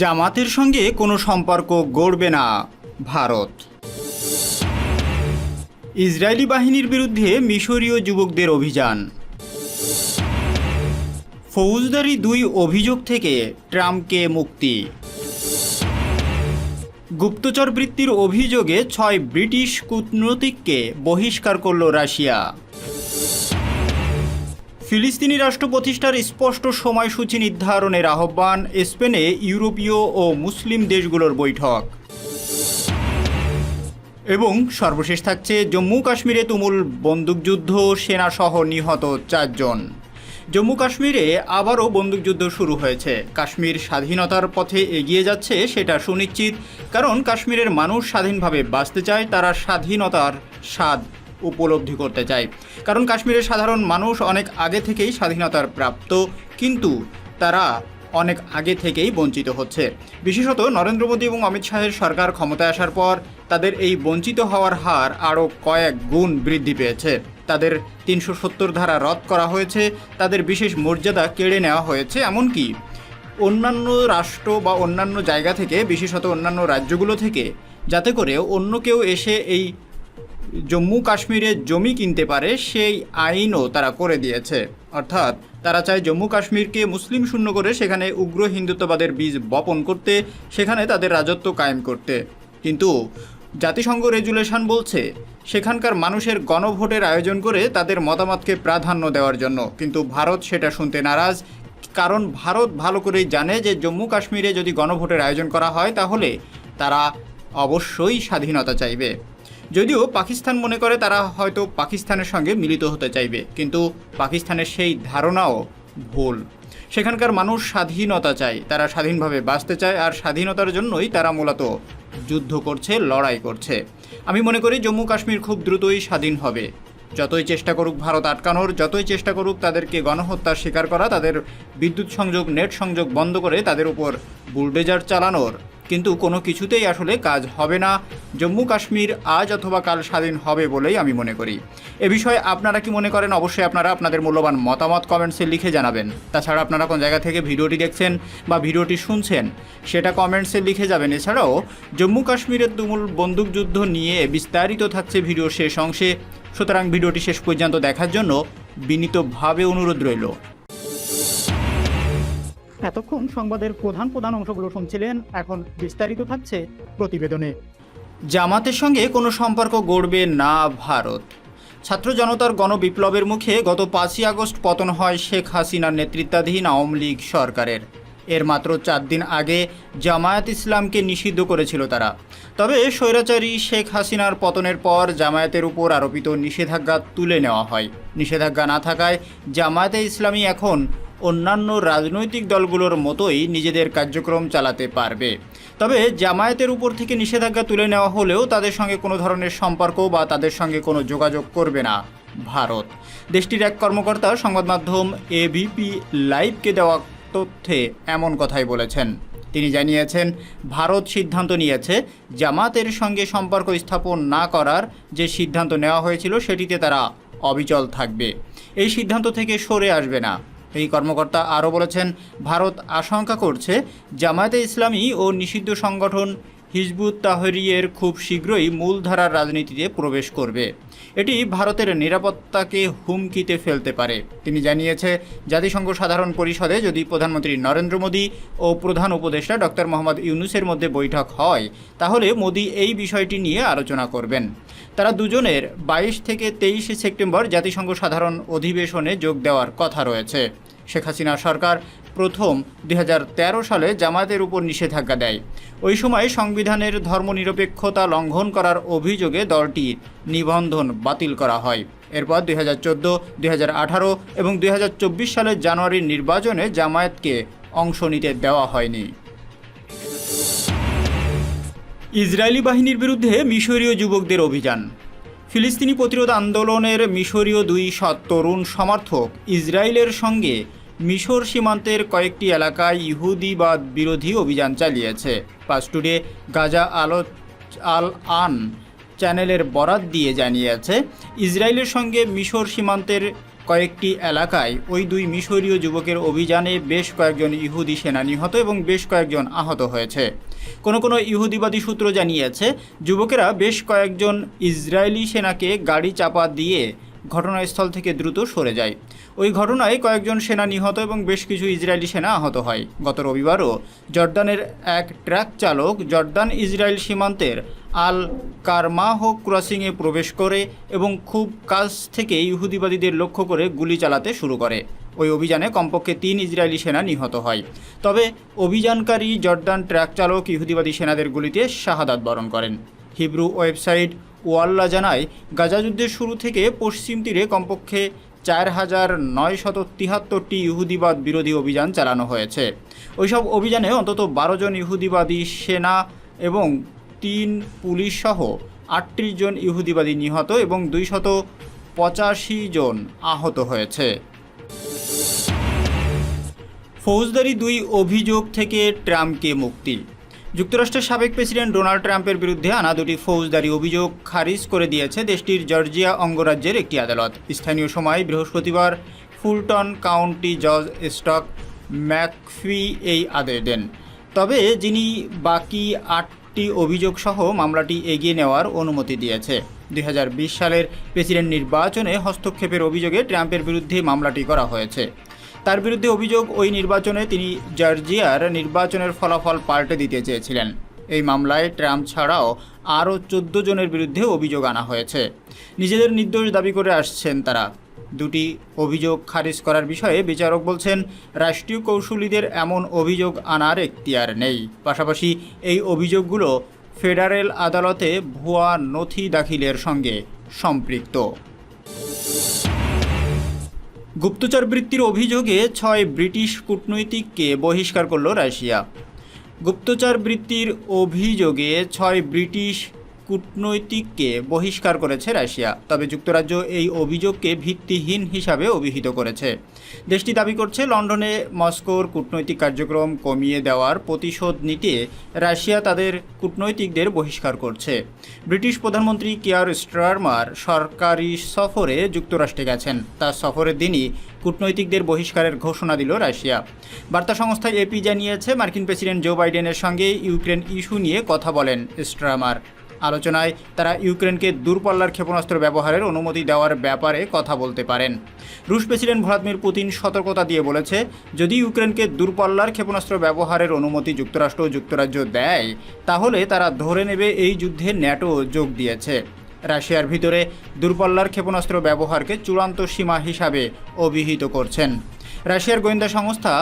জামাতের সঙ্গে কোনো সম্পর্ক গড়বে না ভারত। ইসরায়েলি বাহিনীর বিরুদ্ধে মিশরীয় যুবকদের অভিযান। ফৌজদারি দুই অভিযোগ থেকে ট্রাম্পকে মুক্তি। গুপ্তচর বৃত্তির অভিযোগে ছয় ব্রিটিশ কূটনৈতিককে বহিষ্কার করল রাশিয়া। ফিলিস্তিনি রাষ্ট্র প্রতিষ্ঠার স্পষ্ট সময়সূচি নির্ধারণের আহ্বান স্পেনে ইউরোপীয় ও মুসলিম দেশগুলোর বৈঠক। এবং সর্বশেষ থাকছে জম্মু কাশ্মীরে তুমুল বন্দুকযুদ্ধ, সেনাসহ নিহত চারজন। জম্মু কাশ্মীরে আবারও বন্দুকযুদ্ধ শুরু হয়েছে। কাশ্মীর স্বাধীনতার পথে এগিয়ে যাচ্ছে সেটা সুনিশ্চিত, কারণ কাশ্মীরের মানুষ স্বাধীনভাবে বাঁচতে চায়, তারা স্বাধীনতার স্বাদ উপলব্ধি করতে চায়। কারণ কাশ্মীরের সাধারণ মানুষ অনেক আগে থেকেই স্বাধীনতার প্রাপ্ত, কিন্তু তারা অনেক আগে থেকেই বঞ্চিত হচ্ছে। বিশেষত নরেন্দ্র মোদী এবং অমিত শাহের সরকার ক্ষমতায় আসার পর তাদের এই বঞ্চিত হওয়ার হার আরও কয়েক গুণ বৃদ্ধি পেয়েছে। তাদের তিনশো সত্তর ধারা রদ করা হয়েছে, তাদের বিশেষ মর্যাদা কেড়ে নেওয়া হয়েছে, এমনকি অন্যান্য রাষ্ট্র বা অন্যান্য জায়গা থেকে, বিশেষত অন্যান্য রাজ্যগুলো থেকে, যাতে করে অন্য কেউ এসে এই জম্মু কাশ্মীরে জমি কিনতে পারে, সেই আইনও তারা করে দিয়েছে। অর্থাৎ তারা চায় জম্মু কাশ্মীরকে মুসলিম শূন্য করে সেখানে উগ্র হিন্দুত্ববাদের বীজ বপন করতে, সেখানে তাদের রাজত্ব কায়েম করতে। কিন্তু জাতিসংঘ রেজুলেশন বলছে, সেখানকার মানুষের গণভোটের আয়োজন করে তাদের মতামতকে প্রাধান্য দেওয়ার জন্য। কিন্তু ভারত সেটা শুনতে নারাজ, কারণ ভারত ভালো করেই জানে যে জম্মু কাশ্মীরে যদি গণভোটের আয়োজন করা হয়, তাহলে তারা অবশ্যই স্বাধীনতা চাইবে। যদিও পাকিস্তান মনে করে তারা হয়তো পাকিস্তানের সঙ্গে মিলিত হতে চাইবে, কিন্তু পাকিস্তানের সেই ধারণাও ভুল। সেখানকার মানুষ স্বাধীনতা চায়, তারা স্বাধীনভাবে বাঁচতে চায়, আর স্বাধীনতার জন্যই তারা মূলত যুদ্ধ করছে, লড়াই করছে। আমি মনে করি জম্মু কাশ্মীর খুব দ্রুতই স্বাধীন হবে। যতই চেষ্টা করুক ভারত আটকানোর, যতই চেষ্টা করুক তাদেরকে গণহত্যার শিকার করা, তাদের বিদ্যুৎ সংযোগ, নেট সংযোগ বন্ধ করে তাদের উপর বুলডেজার চালানোর কিন্তু কোনো কিছুতেই আসলে কাজ হবে না। জম্মু কাশ্মীর আজ অথবা কাল স্বাধীন হবে বলেই আমি মনে করি। এ বিষয়ে আপনারা কি মনে করেন অবশ্যই আপনারা আপনাদের মূল্যবান মতামত কমেন্টসে লিখে জানাবেন। তাছাড়া আপনারা কোন জায়গা থেকে ভিডিওটি দেখছেন বা ভিডিওটি শুনছেন, সেটা কমেন্টসে লিখে যাবেন। এছাড়াও জম্মু কাশ্মীরের তুমুল বন্দুকযুদ্ধ নিয়ে বিস্তারিত থাকছে ভিডিও শেষ অংশে। সুতরাং ভিডিওটি শেষ পর্যন্ত দেখার জন্য বিনীতভাবে অনুরোধ রইল। এতক্ষণ সংবাদের প্রধান প্রধান অংশগুলো শুনছিলেন। এখন বিস্তারিত থাকছে প্রতিবেদনে। জামাতের সঙ্গে কোনো সম্পর্ক গড়বে না ভারত। ছাত্র জনতার গণবিপ্লবের মুখে গত পাঁচই আগস্ট পতন হয় শেখ হাসিনার নেতৃত্বাধীন আওয়ামী লীগ সরকারের। এর মাত্র চার দিন আগে জামায়াত ইসলামকে নিষিদ্ধ করেছিল তারা। তবে স্বৈরাচারী শেখ হাসিনার পতনের পর জামায়াতের উপর আরোপিত নিষেধাজ্ঞা তুলে নেওয়া হয়। নিষেধাজ্ঞা না থাকায় জামায়াতে ইসলামী এখন অন্যান্য রাজনৈতিক দলগুলোর মতোই নিজেদের কার্যক্রম চালাতে পারবে। তবে জামায়াতের উপর থেকে নিষেধাজ্ঞা তুলে নেওয়া হলেও তাদের সঙ্গে কোনো ধরনের সম্পর্ক বা তাদের সঙ্গে কোনো যোগাযোগ করবে না ভারত। দেশটির এক কর্মকর্তা সংবাদ মাধ্যম এবিপি লাইভকে দেওয়া তথ্যে এমন কথাই বলেছেন। তিনি জানিয়েছেন, ভারত সিদ্ধান্ত নিয়েছে জামাতের সঙ্গে সম্পর্ক স্থাপন না করার যে সিদ্ধান্ত নেওয়া হয়েছিল সেটিতে তারা অবিচল থাকবে। এই সিদ্ধান্ত থেকে সরে আসবে না। এই কর্মকর্তা আরও বলেছেন, ভারত আশঙ্কা করছে জামায়াতে ইসলামী ও নিষিদ্ধ সংগঠন হিজবুত তাহরিয়ের খুব শীঘ্রই মূলধারার রাজনীতিতে প্রবেশ করবে। এটি ভারতের নিরাপত্তাকে হুমকিতে ফেলতে পারে। তিনি জানিয়েছে, জাতিসংঘ সাধারণ পরিষদে যদি প্রধানমন্ত্রী নরেন্দ্র মোদী ও প্রধান উপদেষ্টা ডক্টর মোহাম্মদ ইউনুসের মধ্যে বৈঠক হয়, তাহলে মোদী এই বিষয়টি নিয়ে আলোচনা করবেন। তারা দুজনের বাইশ থেকে তেইশে সেপ্টেম্বর জাতিসংঘ সাধারণ অধিবেশনে যোগ দেওয়ার কথা রয়েছে। শেখ হাসিনা সরকার প্রথম দু হাজার তেরো সালে জামায়াতের উপর নিষেধাজ্ঞা দেয়। ওই সময় সংবিধানের ধর্মনিরপেক্ষতা লঙ্ঘন করার অভিযোগে দলটি নিবন্ধন বাতিল করা হয়। এরপর দুই হাজার চোদ্দ এবং দুই হাজার চব্বিশ সালের জানুয়ারির নির্বাচনে জামায়াতকে অংশ নিতে দেওয়া হয়নি। ইসরায়েলি বাহিনীর বিরুদ্ধে মিশরীয় যুবকদের অভিযান। ফিলিস্তিনি প্রতিরোধ আন্দোলনের মিশরীয় দুই সৎ তরুণ সমর্থক ইসরায়েলের সঙ্গে মিশর সীমান্তের কয়েকটি এলাকায় ইহুদিবাদ বিরোধী অভিযান চালিয়েছে। পাস্টুডে গাজা আলো আল আন চ্যানেলের বরাত দিয়ে জানিয়েছে, ইসরায়েলের সঙ্গে মিশর সীমান্তের কয়েকটি এলাকায় ওই দুই মিশরীয় যুবকের অভিযানে বেশ কয়েকজন ইহুদি সেনা নিহত এবং বেশ কয়েকজন আহত হয়েছে। কোনো কোনো ইহুদিবাদী সূত্র জানিয়েছে, যুবকেরা বেশ কয়েকজন ইসরায়েলি সেনাকে গাড়ি চাপা দিয়ে ঘটনাস্থল থেকে দ্রুত সরে যায়। ওই ঘটনায় কয়েকজন সেনা নিহত এবং বেশ কিছু ইসরায়েলি সেনা আহত হয়। গত রবিবারও জর্দানের এক ট্রাক চালক জর্দান ইসরায়েল সীমান্তের আল কারমাহ ক্রসিংয়ে প্রবেশ করে এবং খুব কাছ থেকে ইহুদিবাদীদের লক্ষ্য করে গুলি চালাতে শুরু করে। ওই অভিযানে কমপক্ষে তিন ইসরায়েলি সেনা নিহত হয়। তবে অভিযানকারী জর্দান ট্রাক চালক ইহুদিবাদী সেনাদের গুলিতে শাহাদাত বরণ করেন। হিব্রু ওয়েবসাইট ওয়াল্লা জানায়, গাজা যুদ্ধের শুরু থেকে পশ্চিম তীরে কমপক্ষে চার হাজার নয়শত তিহাত্তরটি ইহুদিবাদ বিরোধী অভিযান চালানো হয়েছে। ওইসব অভিযানে অন্তত বারো জন ইহুদিবাদী সেনা এবং তিন পুলিশ সহ আটত্রিশ জন ইহুদিবাদী নিহত এবং দুইশত পঁচাশি জন আহত হয়েছে। ফৌজদারি দুই অভিযোগ থেকে ট্রাম্পকে মুক্তি। যুক্তরাষ্ট্রের সাবেক প্রেসিডেন্ট ডোনাল্ড ট্রাম্পের বিরুদ্ধে আনা দুটি ফৌজদারি অভিযোগ খারিজ করে দিয়েছে দেশটির জর্জিয়া অঙ্গরাজ্যের একটি আদালত। স্থানীয় সময় বৃহস্পতিবার ফুলটন কাউন্টি জজ স্টক ম্যাকফি এই আদেশ দেন। তবে যিনি বাকি আটটি অভিযোগ সহ মামলাটি এগিয়ে নেওয়ার অনুমতি দিয়েছে। দুই হাজার বিশ সালের প্রেসিডেন্ট নির্বাচনে হস্তক্ষেপের অভিযোগে ট্রাম্পের বিরুদ্ধে মামলাটি করা হয়েছে। তার বিরুদ্ধে অভিযোগ ওই নির্বাচনে তিনি জর্জিয়ার নির্বাচনের ফলাফল পাল্টে দিতে চেয়েছিলেন। এই মামলায় ট্রাম্প ছাড়াও আরও চোদ্দ জনের বিরুদ্ধে অভিযোগ আনা হয়েছে। নিজেদের নির্দোষ দাবি করে আসছেন তারা। দুটি অভিযোগ খারিজ করার বিষয়ে বিচারক বলছেন, রাষ্ট্রীয় কৌশলীদের এমন অভিযোগ আনার এখতিয়ার নেই। পাশাপাশি এই অভিযোগগুলো ফেডারেল আদালতে ভুয়া নথি দাখিলের সঙ্গে সম্পৃক্ত। গুপ্তচর বৃত্তির অভিযোগে ছয় ব্রিটিশ কূটনৈতিককে বহিষ্কার করল রাশিয়া। গুপ্তচর বৃত্তির অভিযোগে ছয় ব্রিটিশ কূটনৈতিককে বহিষ্কার করেছে রাশিয়া, তবে যুক্তরাজ্য এই অভিযোগকে ভিত্তিহীন হিসাবে অভিহিত করেছে। দেশটি দাবি করছে, লন্ডনে মস্কোর কূটনৈতিক কার্যক্রম কমিয়ে দেওয়ার প্রতিশোধ নিতে রাশিয়া তাদের কূটনৈতিকদের বহিষ্কার করছে। ব্রিটিশ প্রধানমন্ত্রী কেয়ার স্টারমার সরকারি সফরে যুক্তরাষ্ট্রে গেছেন। তার সফরের দিনই কূটনৈতিকদের বহিষ্কারের ঘোষণা দিল রাশিয়া। বার্তা সংস্থা এপি জানিয়েছে, মার্কিন প্রেসিডেন্ট জো বাইডেনের সঙ্গে ইউক্রেন ইস্যু নিয়ে কথা বলেন স্ট্রামার। আলোচনায় তারা ইউক্রেনকে দূরপাল্লার ক্ষেপণাস্ত্র ব্যবহারের অনুমতি দেওয়ার ব্যাপারে কথা বলতে পারেন। রুশ প্রেসিডেন্ট ভ্লাদিমির পুতিন সতর্কতা দিয়ে বলেছে, যদি ইউক্রেনকে দূরপাল্লার ক্ষেপণাস্ত্র ব্যবহারের অনুমতি যুক্তরাষ্ট্র ও যুক্তরাজ্য দেয়, তাহলে তারা ধরে নেবে এই যুদ্ধে ন্যাটো যোগ দিয়েছে। রাশিয়ার ভিতরে দূরপাল্লার ক্ষেপণাস্ত্র ব্যবহারকে চূড়ান্ত সীমা হিসাবে অভিহিত করছেন। রাশিয়ার গোয়েন্দা সংস্থা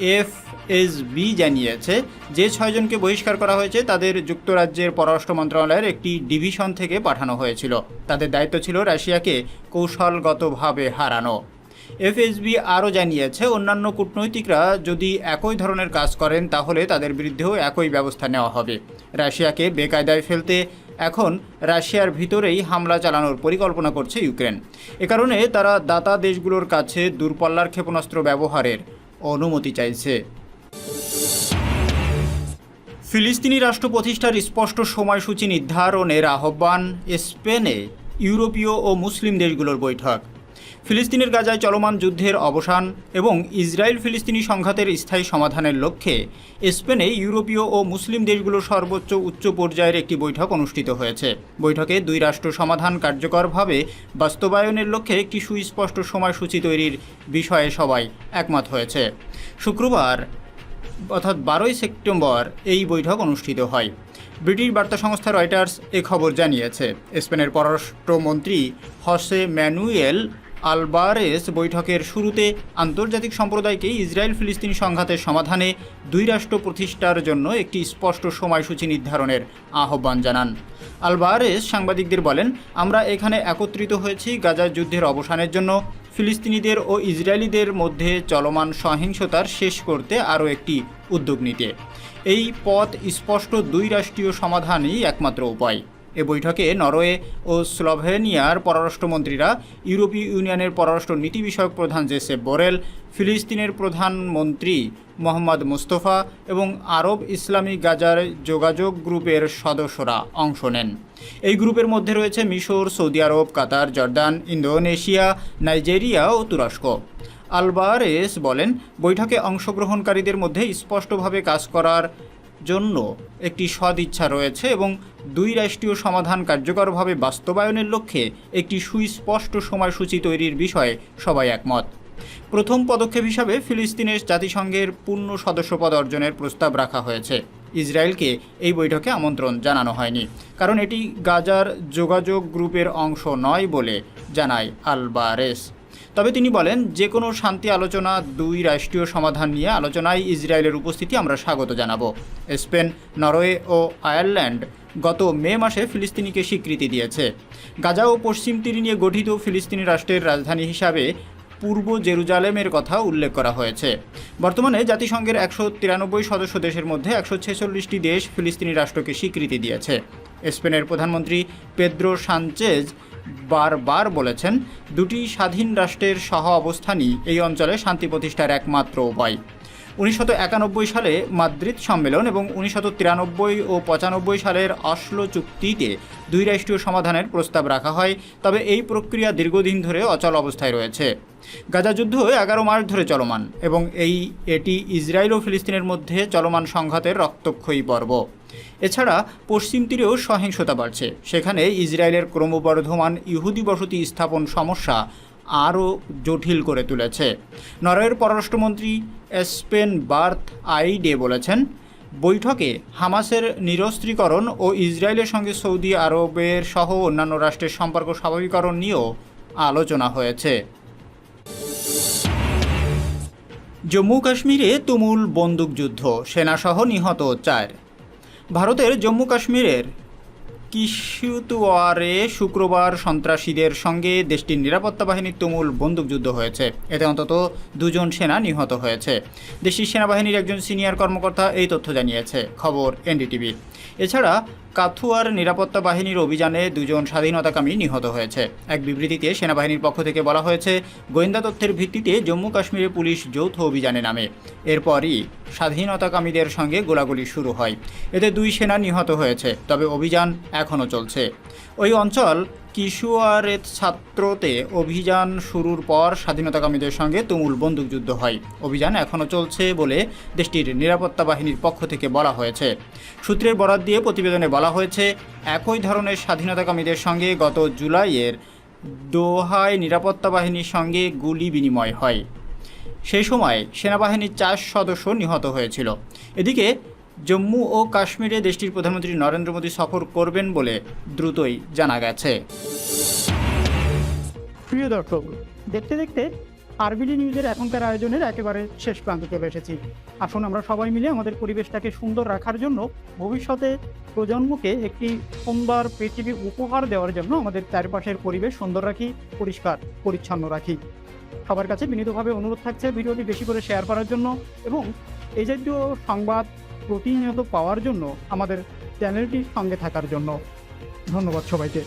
এফএসবি জানিয়েছে, যে ছয়জনকে বহিষ্কার করা হয়েছে, তাদের যুক্তরাজ্যের পররাষ্ট্র মন্ত্রণালয়ের একটি ডিভিশন থেকে পাঠানো হয়েছিল। তাদের দায়িত্ব ছিল রাশিয়াকে কৌশলগতভাবে হারানো। এফএসবি আরও জানিয়েছে, অন্যান্য কূটনৈতিকরা যদি একই ধরনের কাজ করেন, তাহলে তাদের বিরুদ্ধেও একই ব্যবস্থা নেওয়া হবে। রাশিয়াকে বেকায়দায় ফেলতে এখন রাশিয়ার ভিতরেই হামলা চালানোর পরিকল্পনা করছে ইউক্রেন। এ কারণে তারা দাতা দেশগুলোর কাছে দূরপাল্লার ক্ষেপণাস্ত্র ব্যবহারের অনুমতি চাইছে। ফিলিস্তিনি রাষ্ট্র প্রতিষ্ঠার স্পষ্ট সময়সূচি নির্ধারণের আহ্বান স্পেনে ইউরোপীয় ও মুসলিম দেশগুলোর বৈঠক। ফিলিস্তিনের গাজায় চলমান যুদ্ধের অবসান এবং ইসরায়েল ফিলিস্তিনি সংঘাতের স্থায়ী সমাধানের লক্ষ্যে স্পেনে ইউরোপীয় ও মুসলিম দেশগুলোর সর্বোচ্চ উচ্চ পর্যায়ের একটি বৈঠক অনুষ্ঠিত হয়েছে। বৈঠকে দুই রাষ্ট্র সমাধান কার্যকরভাবে বাস্তবায়নের লক্ষ্যে একটি সুস্পষ্ট সময়সূচি তৈরির বিষয়ে সবাই একমত হয়েছে। শুক্রবার অর্থাৎ বারোই সেপ্টেম্বর এই বৈঠক অনুষ্ঠিত হয়। ব্রিটিশ বার্তা সংস্থা রয়টার্স এ খবর জানিয়েছে, স্পেনের পররাষ্ট্রমন্ত্রী হসে ম্যানুয়েল আলবারেস বৈঠকের শুরুতে আন্তর্জাতিক সম্প্রদায়কে ইসরায়েল ফিলিস্তিন সংঘাতের সমাধানে দুই রাষ্ট্র প্রতিষ্ঠার জন্য একটি স্পষ্ট সময়সূচি নির্ধারণের আহ্বান জানান। আলবারেস সাংবাদিকদের বলেন, আমরা এখানে একত্রিত হয়েছি গাজার যুদ্ধের অবসানের জন্য। ফিলিস্তিনিদের ও ইসরায়েলিদের মধ্যে চলমান সহিংসতার শেষ করতে আরও একটি উদ্যোগ নিতে। এই পথ স্পষ্ট দুই রাষ্ট্রীয় সমাধানই একমাত্র উপায়। এ বৈঠকে নরওয়ে ও স্লোভেনিয়ার পররাষ্ট্রমন্ত্রীরা, ইউরোপীয় ইউনিয়নের পররাষ্ট্র নীতি বিষয়ক প্রধান জেসেপ বোরেল, ফিলিস্তিনের প্রধানমন্ত্রী মোহাম্মদ মুস্তফা এবং আরব ইসলামী গাজার যোগাযোগ গ্রুপের সদস্যরা অংশ নেন। এই গ্রুপের মধ্যে রয়েছে মিশর, সৌদি আরব, কাতার, জর্দান, ইন্দোনেশিয়া, নাইজেরিয়া ও তুরস্ক। আলবারেস বলেন, বৈঠকে অংশগ্রহণকারীদের মধ্যে স্পষ্টভাবে কাজ করার জন্য একটি সদিচ্ছা রয়েছে এবং দুই রাষ্ট্রীয় সমাধান কার্যকরভাবে বাস্তবায়নের লক্ষ্যে একটি সুস্পষ্ট সময়সূচি তৈরির বিষয়ে সবাই একমত। প্রথম পদক্ষেপ হিসাবে ফিলিস্তিনের জাতিসংঘের পূর্ণ সদস্যপদ অর্জনের প্রস্তাব রাখা হয়েছে। ইসরায়েলকে এই বৈঠকে আমন্ত্রণ জানানো হয়নি, কারণ এটি গাজার যোগাযোগ গ্রুপের অংশ নয় বলে জানায় আলবারেস। তবে তিনি বলেন যে কোনো শান্তি আলোচনা, দুই রাষ্ট্রীয় সমাধান নিয়ে আলোচনায় ইসরায়েলের উপস্থিতি আমরা স্বাগত জানাব। স্পেন, নরওয়ে ও আয়ারল্যান্ড গত মে মাসে ফিলিস্তিনিকে স্বীকৃতি দিয়েছে। গাজা ও পশ্চিম তীর নিয়ে গঠিত ফিলিস্তিনি রাষ্ট্রের রাজধানী হিসাবে পূর্ব জেরুজালেমের কথা উল্লেখ করা হয়েছে। বর্তমানে জাতিসংঘের একশো তিরানব্বই সদস্য দেশের মধ্যে একশো ছেচল্লিশটি দেশ ফিলিস্তিনি রাষ্ট্রকে স্বীকৃতি দিয়েছে। স্পেনের প্রধানমন্ত্রী পেদ্রো সানচেজ বারবার বলেছেন দুটি স্বাধীন রাষ্ট্রের সহ অবস্থানই এই অঞ্চলে শান্তি প্রতিষ্ঠার একমাত্র উপায়। উনিশশো একানব্বই সালে মাদ্রিদ সম্মেলন এবং উনিশশো তিরানব্বই ও পঁচানব্বই সালের অশ্লো চুক্তিতে দুই রাষ্ট্রীয় সমাধানের প্রস্তাব রাখা হয়, তবে এই প্রক্রিয়া দীর্ঘদিন ধরে অচল অবস্থায় রয়েছে। গাজা যুদ্ধ এগারো মাস ধরে চলমান এবং এই, এটি ইসরায়েল ও ফিলিস্তিনের মধ্যে চলমান সংঘাতের রক্তক্ষয়ী পর্ব। এছাড়া পশ্চিম তীরেও সহিংসতা বাড়ছে। সেখানে ইসরায়েলের ক্রমবর্ধমান ইহুদি বসতি স্থাপন সমস্যা আরও জটিল করে তুলেছে। নরওয়ের পররাষ্ট্রমন্ত্রী স্পেন বার্থ আইডে বলেছেন, বৈঠকে হামাসের নিরস্ত্রীকরণ ও ইসরায়েলের সঙ্গে সৌদি আরবের সহ অন্যান্য রাষ্ট্রের সম্পর্ক স্বাভাবিকরণ নিয়েও আলোচনা হয়েছে। জম্মু কাশ্মীরে তুমুল বন্দুকযুদ্ধ, সেনাসহ নিহত চার। ভারতের জম্মু কাশ্মীরের কিশুতুয়ারে শুক্রবার সন্ত্রাসীদের সঙ্গে দেশটির নিরাপত্তা বাহিনীর তুমুল বন্দুকযুদ্ধ হয়েছে। এতে অন্তত দুজন সেনা নিহত হয়েছে। দেশটির সেনাবাহিনীর একজন সিনিয়র কর্মকর্তা এই তথ্য জানিয়েছে। খবর এনডিটিভির এছাড়া কাথুয়ার নিরাপত্তা বাহিনীর অভিযানে দুজন স্বাধীনতাকামী নিহত হয়েছে। এক বিবৃতিতে সেনাবাহিনীর পক্ষ থেকে বলা হয়েছে, গোয়েন্দা তথ্যের ভিত্তিতে জম্মু কাশ্মীরে পুলিশ যৌথ অভিযানে নামে। এরপরই স্বাধীনতাকামীদের সঙ্গে গোলাগুলি শুরু হয়। এতে দুই সেনা নিহত হয়েছে, তবে অভিযান এখনও চলছে। ওই অঞ্চল কিশুয়ারেত ছাত্রতে অভিযান শুরুর পর স্বাধীনতাকামীদের সঙ্গে তুমুল বন্দুকযুদ্ধ হয়। অভিযান এখনও চলছে বলে দেশটির নিরাপত্তা বাহিনীর পক্ষ থেকে বলা হয়েছে। সূত্রের বরাত দিয়ে প্রতিবেদনে বলা হয়েছে, একই ধরনের স্বাধীনতাকামীদের সঙ্গে গত জুলাইয়ের দোহায় নিরাপত্তা বাহিনীর সঙ্গে গুলি বিনিময় হয়। সেই সময় সেনাবাহিনীর চার সদস্য নিহত হয়েছিল। এদিকে জম্মু ও কাশ্মীরে দেশটির প্রধানমন্ত্রী নরেন্দ্র মোদী সফর করবেন বলে দ্রুতই জানা গেছে। প্রিয় দর্শক, দেখতে দেখতে আরবিডি নিউজের এখনকার আয়োজনের একেবারে শেষ প্রান্তে চলে এসেছি। আসুন আমরা সবাই মিলে আমাদের পরিবেশটাকে সুন্দর রাখার জন্য ভবিষ্যতে প্রজন্মকে একটি সুন্দর পৃথিবী উপহার দেওয়ার জন্য আমাদের চারপাশের পরিবেশ সুন্দর রাখি, পরিষ্কার, পরিচ্ছন্ন রাখি। সবার কাছে বিনীতভাবে অনুরোধ থাকছে ভিডিওটি বেশি করে শেয়ার করার জন্য এবং এই জাতীয় সংবাদ প্রতিনিয়ত পাওয়ার জন্য আমাদের চ্যানেলটির সঙ্গে থাকার জন্য। ধন্যবাদ সবাইকে।